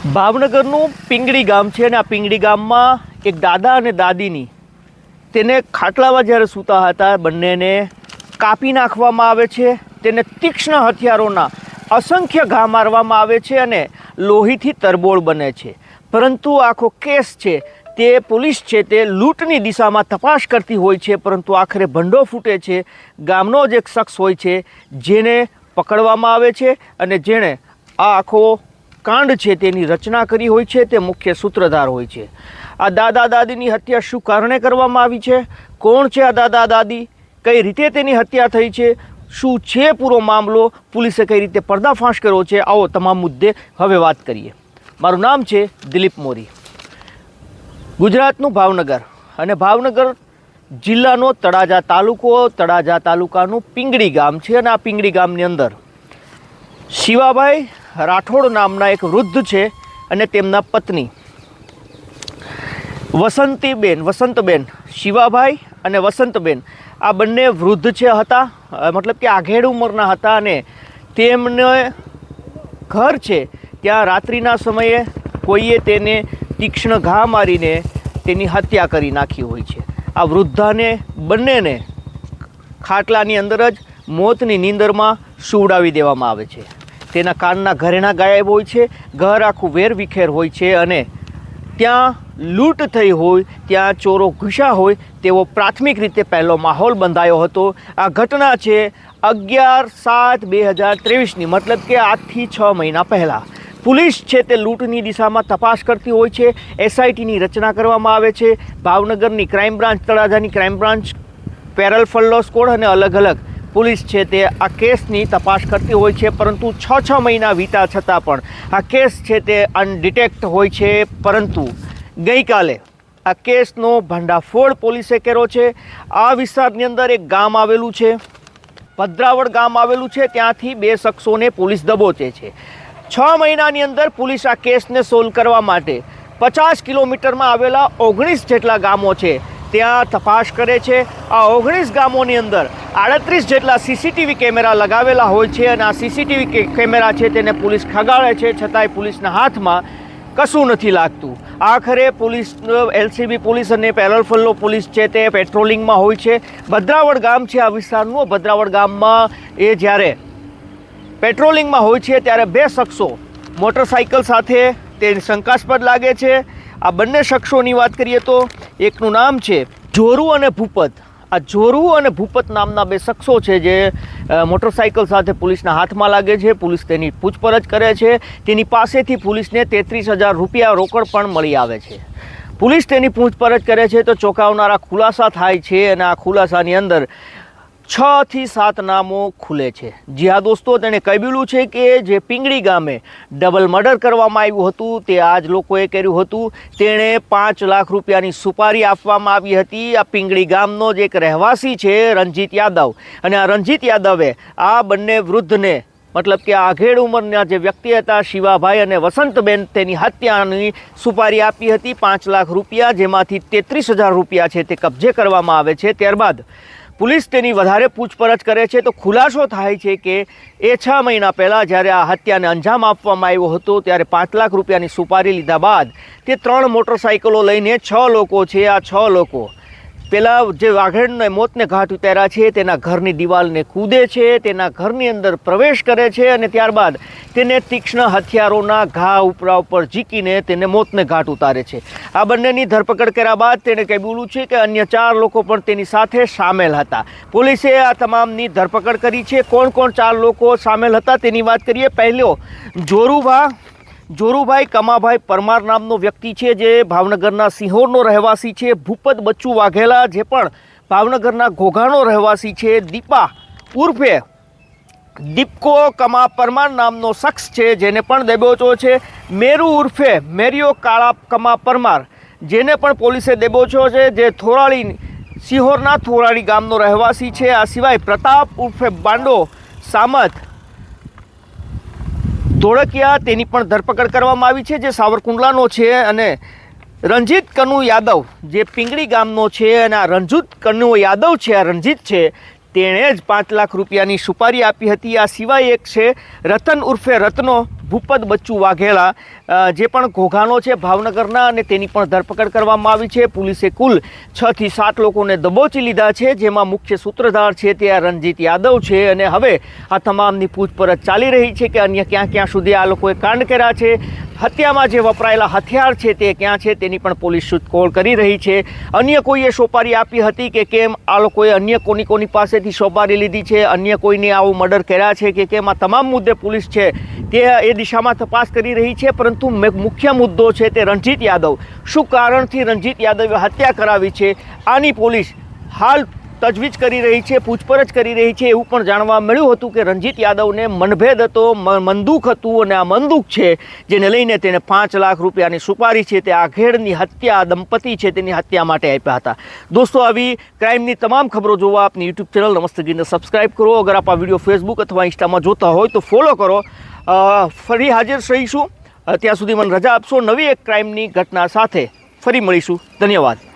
ભાવનગરનું પિંગળી ગામ છે અને આ પિંગળી ગામમાં એક દાદા અને દાદીની તેને ખાટલામાં જ્યારે સૂતા હતા, બંનેને કાપી નાખવામાં આવે છે, તેને તીક્ષ્ણ હથિયારોના અસંખ્ય ઘા મારવામાં આવે છે અને લોહીથી તરબોળ બને છે. પરંતુ આખો કેસ છે, તે પોલીસ છે, તે લૂંટની દિશામાં તપાસ કરતી હોય છે, પરંતુ આખરે ભંડો ફૂટે છે. ગામનો જ એક શખ્સ હોય છે, જેને પકડવામાં આવે છે અને જેણે આ આખો કાંડ છે તેની રચના કરી હોય છે, તે મુખ્ય સૂત્રધાર હોય છે. આ દાદા દાદીની હત્યા શું કારણે કરવામાં આવી છે? કોણ છે આ દાદા દાદી? કઈ રીતે તેની હત્યા થઈ છે? શું છે પૂરો મામલો? પોલીસે કઈ રીતે પર્દાફાશ કર્યો છે? આવો તમામ મુદ્દે હવે વાત કરીએ. મારું નામ છે દિલીપ મોરી. ગુજરાતનું ભાવનગર અને ભાવનગર જિલ્લાનો તળાજા તાલુકો, તળાજા તાલુકાનું પિંગળી ગામ છે અને આ પિંગળી ગામની અંદર શિવાભાઈ રાઠોડ નામના એક વૃદ્ધ છે અને તેમના પત્ની. વસંતીબેન, વસંતબેન, શિવાભાઈ અને વસંતબેન. આ બંને વૃદ્ધ છે હતા મતલબ કે આઘેડ ઉંમરના હતા અને તેમને ઘર છે. ત્યાં રાત્રિના સમયે કોઈએ તેને તીક્ષ્ણ ઘા મારીને તેની હત્યા કરી નાખી હોય છે. આ વૃદ્ધાને બંનેને ખાટલાની અંદર જ મોતની નીંદરમાં સુવડાવી દેવામાં આવે છે. તેના કાનના ઘરેણા ગાયબ હોય છે, ઘર આખું વેર વિખેર હોય છે અને ત્યાં લૂંટ થઈ હોય, ત્યાં ચોરો ઘૂસ્યા હોય તેવો પ્રાથમિક રીતે પહેલો માહોલ બંધાયો હતો. આ ઘટના છે અગિયાર સાત બે હજાર ત્રેવીસની, મતલબ કે આજથી છ મહિના પહેલાં. પોલીસ છે તે લૂંટની દિશામાં તપાસ કરતી હોય છે, એસઆઈટીની રચના કરવામાં આવે છે, ભાવનગરની crime branch, તળાજાની crime branch, parole furlough squad અને અલગ અલગ પોલીસ છે તે આ કેસની તપાસ કરતી હોય છે, પરંતુ છ છ મહિના વીતા છતાં પણ આ કેસ છે તે અનડિટેક્ટ હોય છે, પરંતુ ગઈકાલે આ કેસનો ભંડાફોડ પોલીસે કર્યો છે. આ વિસ્તારની અંદર એક ગામ આવેલું છે ભદ્રાવડ ગામ આવેલું છે, ત્યાંથી બે શખ્સોને પોલીસ દબોચે છે. છ મહિનાની અંદર પોલીસ આ કેસને સોલ્વ કરવા માટે પચાસ કિલોમીટરમાં આવેલા ઓગણીસ જેટલા ગામો છે ત્યાં તપાસ કરે છે. આ ઓગણીસ ગામોની અંદર આડત્રીસ જેટલા સીસીટીવી કેમેરા લગાવેલા હોય છે અને આ સીસીટીવી કેમેરા છે તેને પોલીસ ખગાડે છે. છતાંય પોલીસના હાથમાં કશું નથી લાગતું. આખરે પોલીસ, એલસીબી પોલીસ અને પેરલ પોલીસ છે તે પેટ્રોલિંગમાં હોય છે. ભદ્રાવડ ગામ છે આ વિસ્તારનું. ભદ્રાવડ ગામમાં એ જ્યારે પેટ્રોલિંગમાં હોય છે ત્યારે બે શખ્સો મોટરસાઇકલ સાથે તે શંકાસ્પદ લાગે છે. આ બંને શખ્સોની વાત કરીએ તો એકનું નામ છે જોરુ અને ભૂપત. આ જોરુ અને ભૂપત નામના બે શખ્સો છે જે મોટરસાઇકલ સાથે પોલીસના હાથમાં લાગે છે. પોલીસ તેની પૂછપરછ કરે છે. તેની પાસેથી પોલીસને તેત્રીસ હજાર રૂપિયા રોકડ પણ મળી આવે છે. પોલીસ તેની પૂછપરછ કરે છે તો ચોંકાવનારા ખુલાસા થાય છે અને આ ખુલાસાની અંદર છ થી સાત નામો ખુલે છે. જી હા દોસ્તો, તેણે કહેલું છે કે જે પિંગળી ગામે ડબલ મર્ડર કરવામાં આવ્યું હતું, તે આ જ લોકોએ કર્યું હતું. તેણે પાંચ લાખ રૂપિયાની સુપારી આપવામાં આવી હતી. આ પિંગળી ગામનો જ એક રહેવાસી છે રંજીત યાદવ. અને આ રંજીત યાદવે આ બંને વૃદ્ધને, મતલબ કે આઘેડ ઉંમરના જે વ્યક્તિ હતા, શિવાભાઈ અને વસંતબેન, તેની હત્યાની સુપારી આપી હતી. પાંચ લાખ રૂપિયા, જેમાંથી તેત્રીસ હજાર રૂપિયા છે તે કબજે કરવામાં આવે છે. ત્યારબાદ પોલીસ તેની વધારે પૂછપરછ કરે છે. તો ખુલાસો થાય છે કે એ છ મહિના પહેલાં જ્યારે આ હત્યાને અંજામ આપવામાં આવ્યો હતો, ત્યારે પાંચ લાખ રૂપિયાની સુપારી લીધા બાદ તે ત્રણ મોટરસાઇકલો લઈને છ લોકો છે. આ છ લોકો પેલા જે વાઘેડને મોતને ઘાટ ઉતાર્યા છે, તેના ઘરની દિવાલને કૂદે છે, તેના ઘરની અંદર પ્રવેશ કરે છે અને ત્યારબાદ તેને તીક્ષ્ણ હથિયારોના ઘા ઉપરા ઉપર ઝીકીને તેને મોતને ઘાટ ઉતારે છે. આ બંનેની ધરપકડ કર્યા બાદ તેણે કહેલું છે કે અન્ય ચાર લોકો પણ તેની સાથે સામેલ હતા. પોલીસે આ તમામની ધરપકડ કરી છે. કોણ કોણ ચાર લોકો સામેલ હતા તેની વાત કરીએ. પહેલો, જોરુભા જોરુભાઈ કમાભાઈ પરમાર નામનો વ્યક્તિ છે જે ભાવનગરના સિહોરનો રહેવાસી છે, ભૂપત બચ્ચુ વાઘેલા જે પણ ભાવનગરના ઘોઘાનો રહેવાસી છે, દીપા ઉર્ફે દીપકો કમા પરમાર નામનો શખ્સ છે, જેને પણ દેબોચો છે. મેરુ ઉર્ફે મેરિયો કાળા કમા પરમાર, જેને પણ પોલીસે દેબોચો છે, જે થોરાળી સિહોરના થોરાળી ગામનો રહેવાસી છે. આ સિવાય પ્રતાપ ઉર્ફે બાંડો સામત ધોળકિયા તેની પણ ધરપકડ કરવામાં આવી છે, જે સાવરકુંડલાનો છે અને રણજીત કનુ યાદવ, જે પિંગળી ગામનો છે અને આ રણજીત કનુ યાદવ છે, આ રણજીત છે, તેણે જ પાંચ લાખ રૂપિયાની સુપારી આપી હતી. આ સિવાય એક છે, રતન ઉર્ફે રત્નો ભૂપત બચ્ચુ વાઘેલા જે પણ ઘોઘાનો છે ભાવનગરના અને તેની પણ ધરપકડ કરવામાં આવી છે. પોલીસે કુલ છ થી સાત લોકોને દબોચી લીધા છે, જેમાં મુખ્ય સૂત્રધાર છે તે આ રણજીત યાદવ છે. અને હવે આ તમામની પૂછપરછ ચાલી રહી છે કે અન્ય ક્યાં ક્યાં સુધી આ લોકોએ કાંડ કર્યા છે. હત્યામાં જે વપરાયેલા હથિયાર છે તે ક્યાં છે તેની પણ પોલીસ શોધખોળ કરી રહી છે. અન્ય કોઈએ સોપારી આપી હતી કે કેમ આ લોકોએ અન્ય કોની કોની પાસેથી સોપારી લીધી છે, અન્ય કોઈને આવું મર્ડર કર્યા છે કે કેમ આ તમામ મુદ્દે પોલીસ છે તે એ દિશામાં તપાસ કરી રહી છે, પરંતુ મુખ્ય મુદ્દો છે તે રણજીત યાદવ. શું કારણથી રણજીત યાદવે હત્યા કરાવી છે? આની પોલીસ હાલ તજવીજ કરી રહી છે, પૂછપરછ કરી રહી છે, એવું પણ જાણવા મળ્યું હતું કે રણજીત યાદવને મનભેદ હતો, મ- મંદુક હતું અને આ મંદુક છે, જેને લઈને તેને પાંચ લાખ રૂપિયાની સુપારી છે, તે આઘેડની હત્યા, દંપતી છે, તેની હત્યા માટે આપ્યા હતા. દોસ્તો, આવી ક્રાઇમની તમામ ખબરો જોવા આપની યુટ્યુબ ચેનલ નમસ્તે ગીરને સબસ્ક્રાઇબ કરો. અગર આપ આ વીડિયો ફેસબુક અથવા ઇન્સ્ટામાં જોતા હોય તો ફોલો કરો. ફરી હાજર રહીશું. ત્યાં સુધી મને રજા આપશો. નવી એક ક્રાઇમની ઘટના સાથે ફરી મળીશું. ધન્યવાદ.